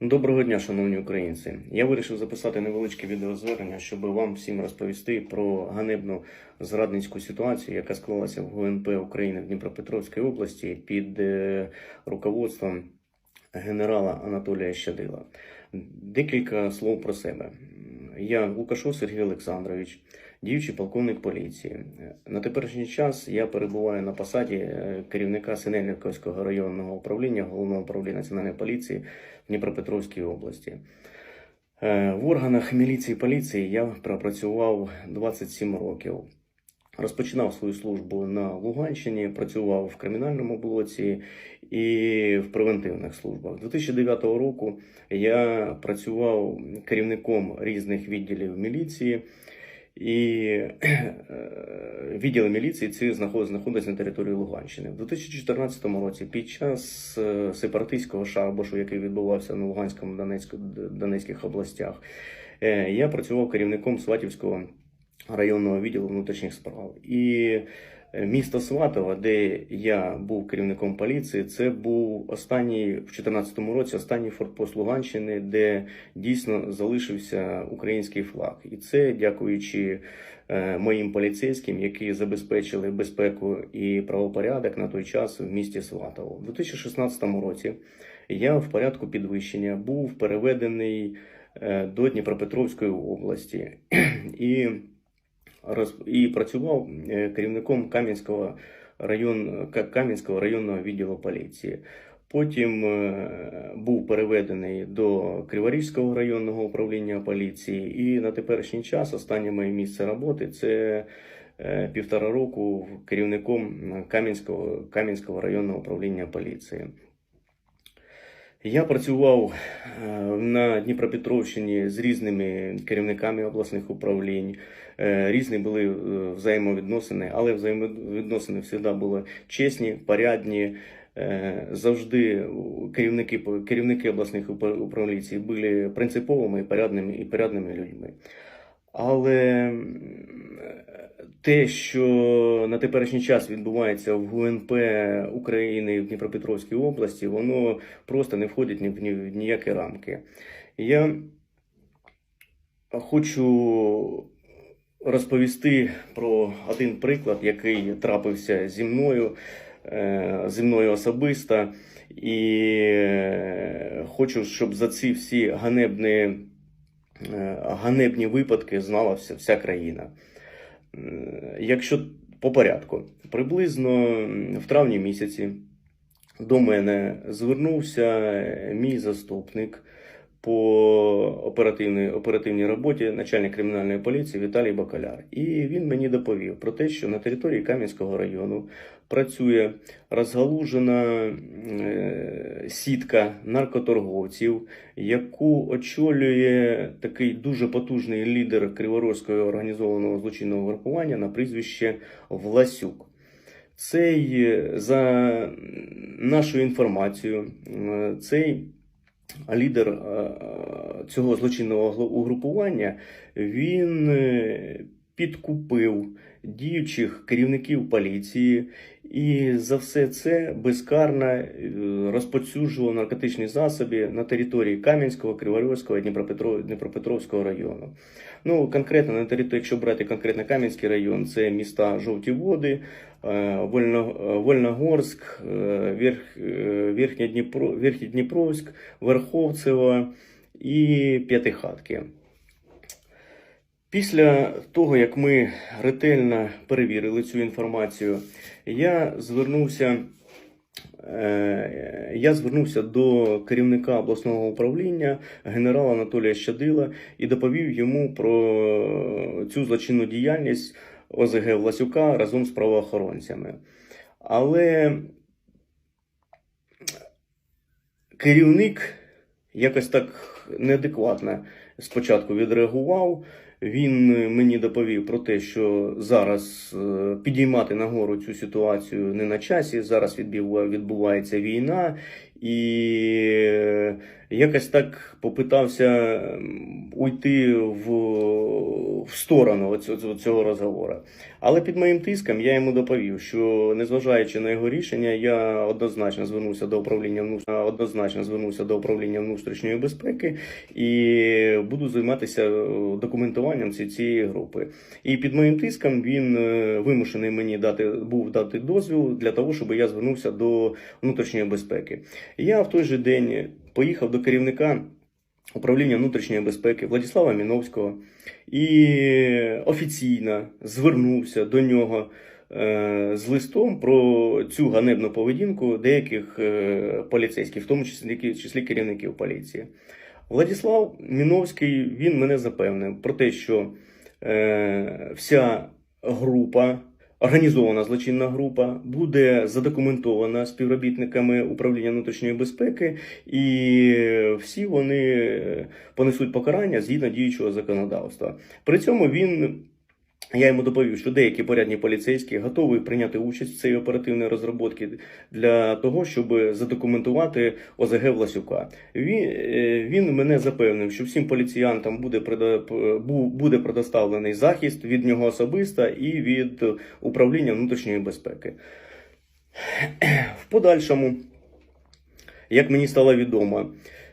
Доброго дня, шановні українці. Я вирішив записати невеличке відеозвернення, щоб вам всім розповісти про ганебну зрадницьку ситуацію, яка склалася в ГУНП України в Дніпропетровській області під е, руководством генерала Анатолія Щадила. Декілька слов про себе. Я Лукашов Сергій Олександрович, діючий полковник поліції. На теперішній час я перебуваю на посаді е, керівника Синельниковського районного управління головного управління національної поліції в Дніпропетровській області. Е, В органах міліції поліції я пропрацював 27 років. Розпочинав свою службу на Луганщині, працював в кримінальному блоці і в превентивних службах. 2009 року я працював керівником різних відділів міліції, і е, відділи міліції ці знаходились на території Луганщини. В 2014 році, під час е, сепаратистського шабашу, який відбувався на Луганському Донецьку, Донецьких областях, е, я працював керівником Сватівського районного відділу внутрішніх справ. І е, місто Сватово, де я був керівником поліції, це був останній в 2014 році останній фортпост Луганщини, де дійсно залишився український флаг. І це дякуючи е, моїм поліцейським, які забезпечили безпеку і правопорядок на той час в місті Сватово. У 2016 році я в порядку підвищення був переведений е, до Дніпропетровської області і і працював е, керівником Кам'янського район, Кам'янського районного відділу поліції. Потім е, був переведений до Криворізького районного управління поліції, і на теперішній час останнє моє місце роботи це е, півтора року керівником Кам'янського, Кам'янського районного управління поліції. Я працював на Дніпропетровщині з різними керівниками обласних управлінь. Е, Різні були е, взаємовідносини, але взаємовідносини завжди були чесні, порядні. Е, Завжди керівники, керівники обласних упра- управлінь були принциповими і порядними, і порядними людьми. Але те, що на теперішній час відбувається в ГУНП України в Дніпропетровській області, воно просто не входить ні в ніякі рамки. Я хочу розповісти про один приклад, який трапився зі мною, е, зі мною особисто, і е, хочу, щоб за ці всі ганебні, е, ганебні випадки знала вся, вся країна. Якщо по порядку, приблизно в травні місяці до мене звернувся мій заступник по оперативній, оперативній роботі начальник кримінальної поліції Віталій Бакаляр. І він мені доповів про те, що на території Кам'янського району працює розгалужена е, сітка наркоторговців, яку очолює такий дуже потужний лідер Криворізького організованого злочинного групування на прізвище Власюк. Цей, е, за нашою інформацією, цей лідер е, цього злочинного угрупування, він е, підкупив діючих керівників поліції і за все це безкарно е, наркотичні засоби на території Кам'янського, Криворізького і Дніпропетро- Дніпропетровського району. Ну, конкретно на території, якщо брати конкретно Кам'янський район, це міста Жовті Води, е, е, Вольногорськ, е, Верх, Верхнє Дніпро, Верховцево і П'ятихатки. Після того, як ми ретельно перевірили цю інформацію, я звернувся, я звернувся до керівника обласного управління генерала Анатолія Щадила і доповів йому про цю злочинну діяльність ОЗГ Власюка разом з правоохоронцями. Але керівник якось так неадекватно спочатку відреагував. Він мені доповів про те, що зараз е, підіймати нагору цю ситуацію не на часі. Зараз відбувається війна, і е, якось так попитався уйти в, в сторону цього розговору. Але під моїм тиском я йому доповів, що незважаючи на його рішення, я однозначно звернувся до управління внутрішньої однозначно звернувся до управління внутрішньої безпеки і буду займатися е, документуванням цієї групи. І під моїм тиском він е, вимушений мені дати був дати дозвіл для того, щоб я звернувся до внутрішньої безпеки. Я в той же день поїхав до керівника управління внутрішньої безпеки Владислава Міновського і офіційно звернувся до нього е, з листом про цю ганебну поведінку деяких е, поліцейських, в тому числі, числі керівників поліції. Владислав Міновський він мене запевнив про те, що е, вся група, організована злочинна група, буде задокументована співробітниками управління внутрішньої безпеки, і всі вони понесуть покарання згідно діючого законодавства. При цьому він. Я йому доповів, що деякі порядні поліцейські готові прийняти участь в цій оперативній розробці для того, щоб задокументувати ОЗГ Власюка. Він, е, він мене запевнив, що всім поліціянтам буде буде предоставлений захист від нього особисто і від управління внутрішньої безпеки. В подальшому, як мені стало відомо,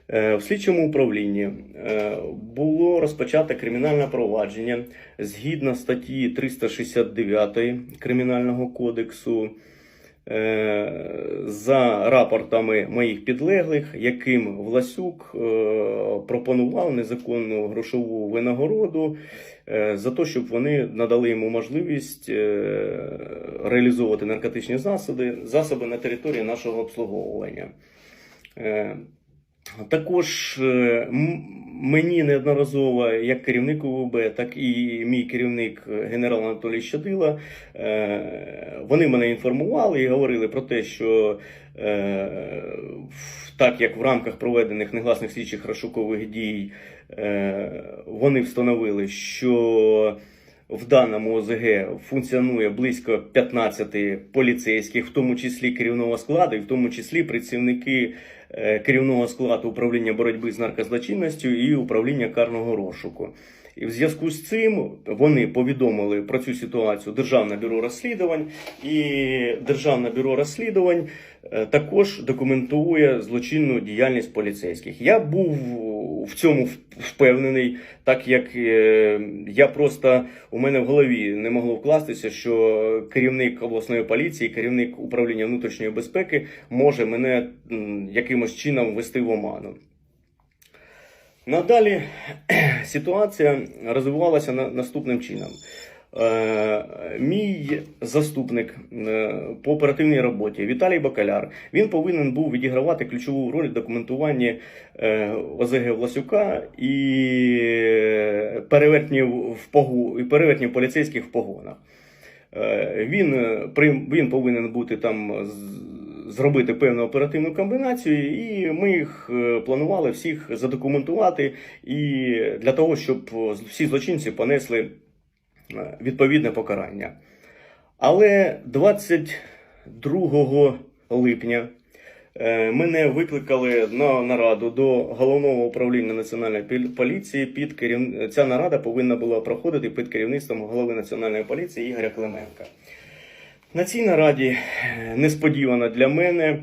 в слідчому управлінні е, було розпочато кримінальне провадження згідно статті 369 Кримінального кодексу е, за рапортами моїх підлеглих, яким Власюк е, пропонував незаконну грошову винагороду е, за те, щоб вони надали йому можливість е, реалізовувати наркотичні засоби, засоби на території нашого обслуговування. Також е, мені неодноразово, як керівник УВБ, так і мій керівник е, генерал Анатолій Щадила, е, вони мене інформували і говорили про те, що так як в рамках проведених негласних слідчих розшукових дій вони встановили, що в даному ОЗГ функціонує близько 15 поліцейських, в тому числі керівного складу, і в тому числі працівники керівного складу управління боротьби з наркозлочинністю і управління карного розшуку. І в зв'язку з цим вони повідомили про цю ситуацію Державне бюро розслідувань, і Державне бюро розслідувань е, також документує злочинну діяльність поліцейських. Я був в цьому впевнений, так як е, я просто у мене в голові не могло вкластися, що керівник обласної поліції, керівник управління внутрішньої безпеки може мене якимось чином ввести в оману. Надалі ситуація розвивалася наступним чином. Е, Мій заступник е, по оперативній роботі Віталій Бакаляр він повинен був відігравати ключову роль в документуванні е, ОЗГ Власюка і перевертнів в погу і перевертнів поліцейських в погонах. Він, він повинен бути там зробити певну оперативну комбінацію, і ми їх планували всіх задокументувати і для того, щоб всі злочинці понесли відповідне покарання. Але 22 липня е, мене викликали на нараду до головного управління національної поліції. Під керів... Ця нарада повинна була проходити під керівництвом голови національної поліції Ігоря Клименка. На цій нараді е, несподівано для мене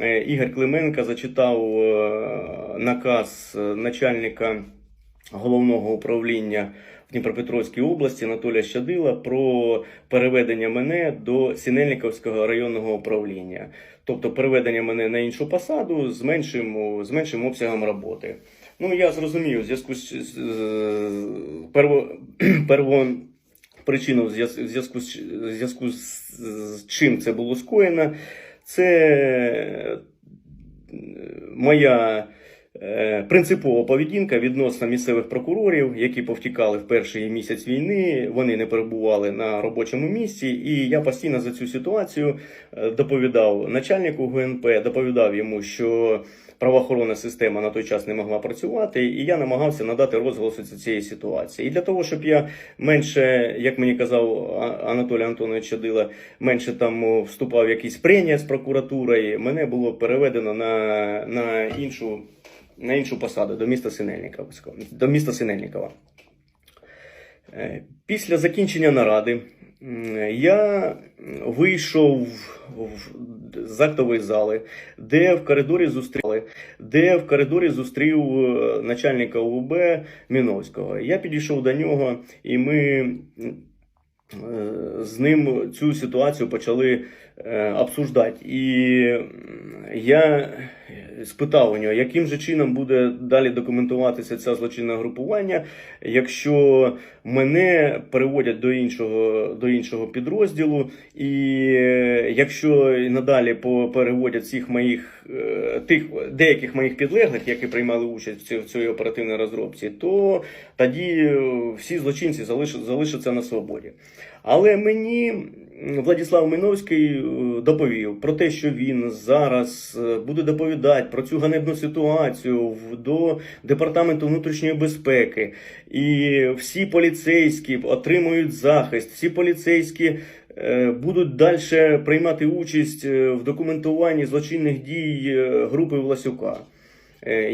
е, Ігор Клименко зачитав е, наказ е, начальника головного управління Дніпропетровській області. Анатолія Щадила про переведення мене до Сінельниковського районного управління, тобто переведення мене на іншу посаду з меншим, з меншим обсягом роботи. Ну я зрозумів, в зв'язку з, перво, перво причину в зв'язку з, зв'язку з, чим це було скоєно, це е, моя принципова поведінка відносно місцевих прокурорів, які повтікали в перший місяць війни. Вони не перебували на робочому місці, і я постійно за цю ситуацію е, доповідав начальнику ГНП, доповідав йому, що правоохоронна система на той час не могла працювати, і я намагався надати розголосу цієї ситуації. І для того, щоб я менше, як мені казав Анатолій Антонович Чадила, менше там вступав в якісь прення з прокуратурою, мене було переведено на, на іншу на іншу посаду до міста Синельникова. До міста Синельникова. Е, Після закінчення наради я вийшов з актової зали, де в коридорі зустріли, де в коридорі зустрів е, начальника УВБ Міновського. Я підійшов до нього, і ми е, з ним цю ситуацію почали обсуждати. І я спитав у нього, яким же чином буде далі документуватися це злочинне групування, якщо мене переводять до іншого, до іншого підрозділу, і е, якщо надалі переводять всіх моїх е, тих деяких моїх підлеглих, які приймали участь в цій, оперативній розробці, то тоді е, всі злочинці залишаться на свободі. Але мені м, Владислав Миновський е, доповів про те, що він зараз е, буде доповідати про цю ганебну ситуацію до департаменту внутрішньої безпеки, і всі поліцейські отримують захист, всі поліцейські. е, Будуть далі приймати участь в документуванні злочинних дій групи Власюка.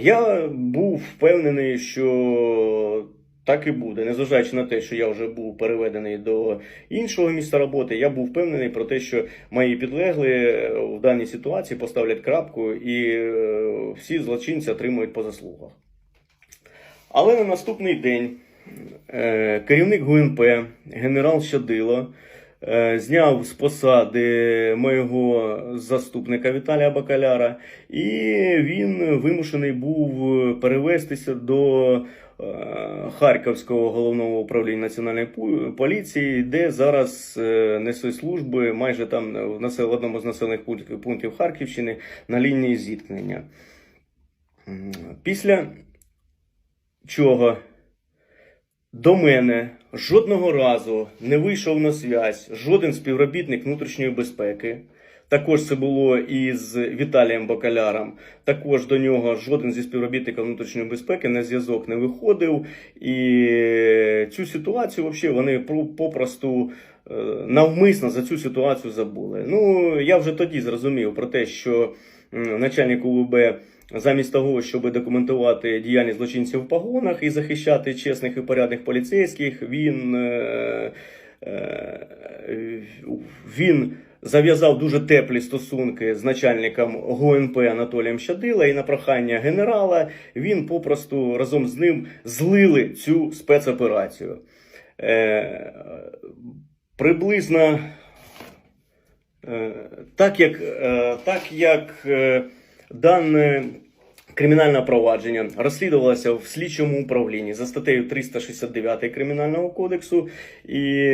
Я був впевнений, що так і буде. Незважаючи на те, що я вже був переведений до іншого місця роботи, я був впевнений про те, що мої підлегли е, в даній ситуації поставлять крапку і е, всі злочинці отримують по заслугах. Але на наступний день е, керівник ГУНП генерал Щадило зняв з посади моєго заступника Віталія Бакаляра, і він вимушений був перевестися до е, Харківського головного управління національної поліції, де зараз е, несе служби майже там в одному з населених пунктів Харківщини на лінії зіткнення. Після чого до мене жодного разу не вийшов на связь жоден співробітник внутрішньої безпеки. Також це було і з Віталієм Бакаляром. Також до нього жоден зі співробітників внутрішньої безпеки на зв'язок не виходив. І цю ситуацію взагалі вони про- попросту навмисно за цю ситуацію забули. Ну я вже тоді зрозумів про те, що начальник УВБ замість того, щоб документувати діяльність злочинців в погонах і захищати чесних і порядних поліцейських, він, е, е, він зав'язав дуже теплі стосунки з начальником ГУНП Анатолієм Щадила, і на прохання генерала він попросту разом з ним злили цю спецоперацію. Приблизно Е, Так як, е, так як е, дане кримінальне провадження розслідувалося в слідчому управлінні за статтею 369 Кримінального кодексу, і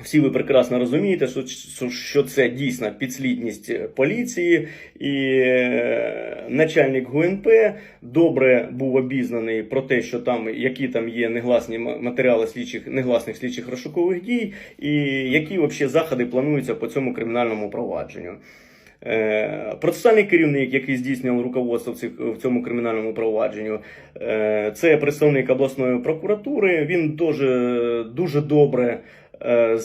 всі ви прекрасно розумієте, що, що- це дійсно підслідність поліції, і е, начальник ГУНП добре був обізнаний про те, що там які там є негласні матеріали слідчих негласних слідчих розшукових дій, і які взагалі заходи плануються по цьому кримінальному провадженню. Е, Процесуальний керівник, який здійснював руководство в цьому кримінальному провадженню, е, це представник обласної прокуратури. Він дуже, дуже добре. Е,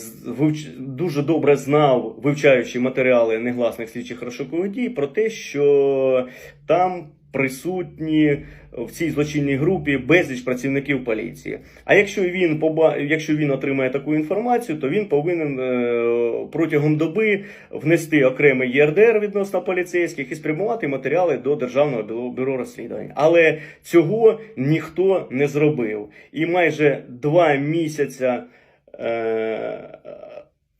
Дуже добре знав, вивчаючи матеріали негласних слідчих розшукових дій, про те, що там присутні в цій злочинній групі безліч працівників поліції. А якщо він поба... якщо він отримає таку інформацію, то він повинен е, протягом доби внести окремий ЄРДР відносно поліцейських і спрямувати матеріали до Державного бюро розслідувань. Але цього ніхто не зробив. І майже два місяця. Е,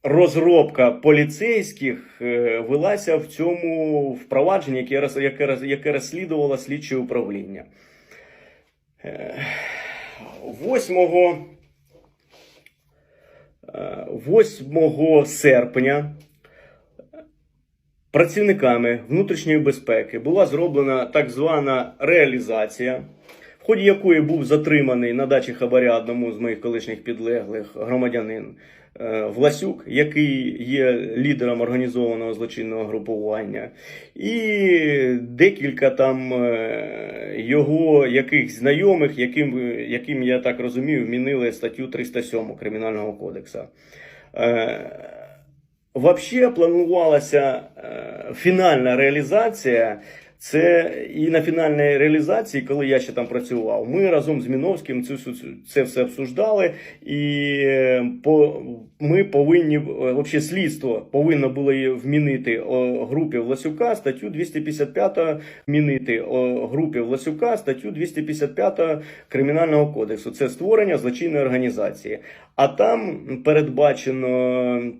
Розробка поліцейських е, велася в цьому впровадженні, яке, яке, яке розслідувало слідче управління. Е, 8, е, 8 серпня працівниками внутрішньої безпеки була зроблена так звана реалізація, ході якої був затриманий на дачі хабаря одному з моїх колишніх підлеглих громадянин е, Власюк, який є лідером організованого злочинного групування, і декілька там е, його якихось знайомих, яким, яким я так розумію, вмінили статтю 307 Кримінального кодексу. Е, Вообще планувалася фінальна реалізація Це і на фінальній реалізації, коли я ще там працював, ми разом з Міновським цю- це все обсуждали, і е, по, ми повинні, е, вообще слідство повинно було вмінити групі Власюка статтю 255 вмінити групі Власюка статтю 255 Кримінального кодексу. Це створення злочинної організації. А там передбачено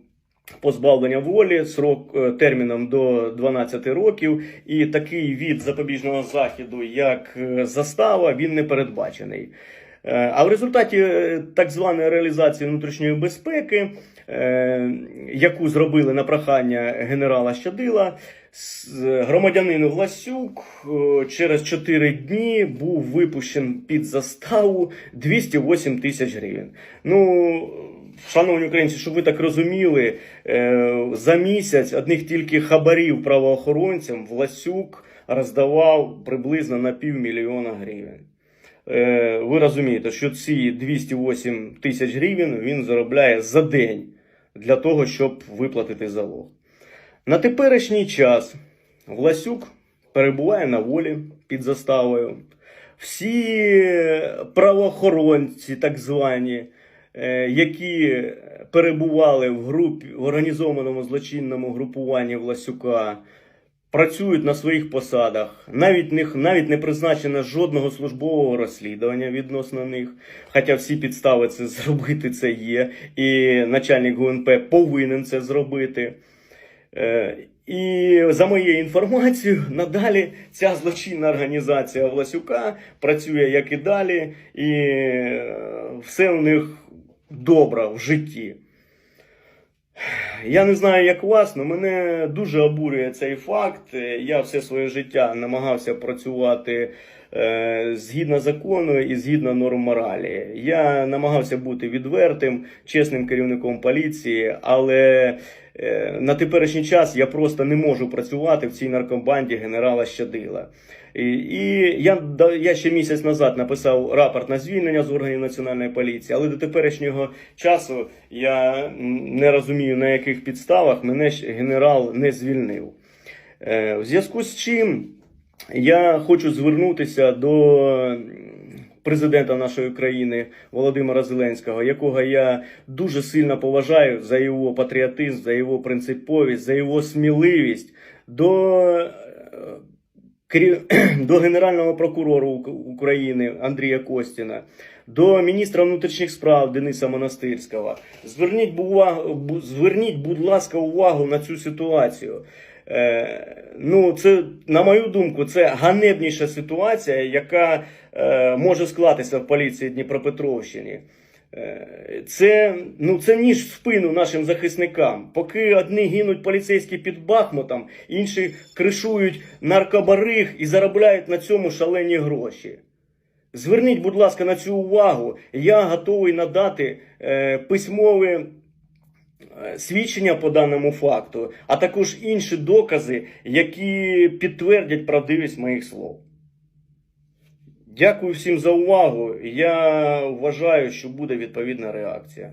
позбавлення волі срок е, терміном до 12 років, і такий від запобіжного заходу, як е, застава, він не передбачений. Е, А в результаті так званої реалізації внутрішньої безпеки, яку зробили на прохання генерала Щадила, громадянин Власюк е, через 4 дні був випущен під заставу 208 тисяч гривень. Ну, шановні українці, щоб ви так розуміли, е, за місяць одних тільки хабарів правоохоронцям Власюк роздавав приблизно на півмільйона гривень. Е, Ви розумієте, що ці 208 тисяч гривень він заробляє за день для того, щоб виплатити залог. На теперішній час Власюк перебуває на волі під заставою. Всі правоохоронці, так звані, е, які перебували в групі в організованому злочинному групуванні Власюка, працюють на своїх посадах. Навіть них навіть не призначено жодного службового розслідування відносно них. Хоча всі підстави це зробити це є, і начальник ГУНП повинен це зробити. Е, І за моєю інформацією, надалі ця злочинна організація Власюка працює як і далі, і е, все у них добре в житті. Я не знаю, як вас, але мене дуже обурює цей факт. Я все своє життя намагався працювати е, згідно закону і згідно норм моралі. Я намагався бути відвертим, чесним керівником поліції, але на теперішній час я просто не можу працювати в цій наркобанді генерала Щадила. І, і я, я ще місяць назад написав рапорт на звільнення з органів національної поліції, але до теперішнього часу я не розумію, на яких підставах мене генерал не звільнив. Е, В зв'язку з чим я хочу звернутися до президента нашої країни Володимира Зеленського, якого я дуже сильно поважаю за його патріотизм, за його принциповість, за його сміливість до, е, до Генерального прокурора України Андрія Костіна, до міністра внутрішніх справ Дениса Монастирського. Зверніть, увагу- зверніть, будь ласка, увагу на цю ситуацію. Е, ну, це, на мою думку, це ганебніша ситуація, яка може склатися в поліції Дніпропетровщини. Е, Це, ну, це ніж в спину нашим захисникам. Поки одні гинуть поліцейські під Бахмутом, інші кришують наркобариг і заробляють на цьому шалені гроші. Зверніть, будь ласка, на цю увагу. Я готовий надати е, письмові е, свідчення по даному факту, а також інші докази, які підтвердять правдивість моїх слов. Дякую всім за увагу. Я вважаю, що буде відповідна реакція.